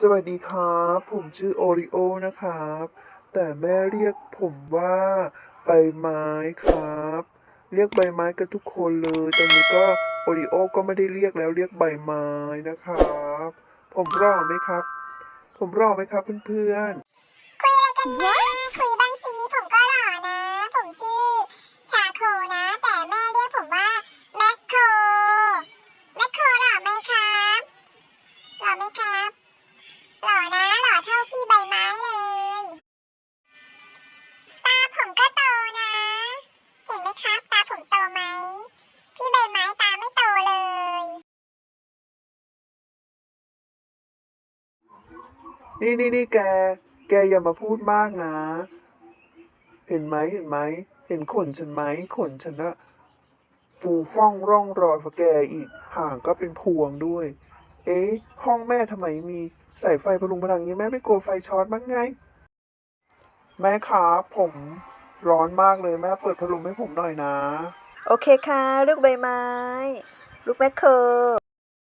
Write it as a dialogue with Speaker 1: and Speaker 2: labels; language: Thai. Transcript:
Speaker 1: สวัสดีครับ ผมชื่อโอริโอนะครับ แต่แม่เรียกผมว่าใบไม้ครับ เรียกใบไม้กันทุกคนเลยตอนนี้ก็โอริโอก็ไม่ได้เรียกแล้วเรียกใบไม้นะครับ ผมรอไหมครับ ผมรอไหมครับเพื่อนๆ
Speaker 2: คุยอะไรกันนะคุย ตาผมโตไหม พี่ใบไม้ตาไม่โตเลย
Speaker 1: นี่นี่นี่แก แกอย่ามาพูดมากนะ เห็นไหมเห็นไหม เห็นขนฉันไหมขนฉันอะฟูฟ่องร่องรอยฝาแกอีกห่างก็เป็นพวงด้วย เอ๊ะ ห้องแม่ทำไมมีใส่ไฟพลุงพลังนี้แม่ไม่กลัวไฟช็อตบ้างไง แม่ครับผมร้อนมากเลยแม่เปิดพัดลมให้ผมหน่อยนะ
Speaker 3: โอเคค่ะ ลูกใบไม้ ลูกแมคเคอร์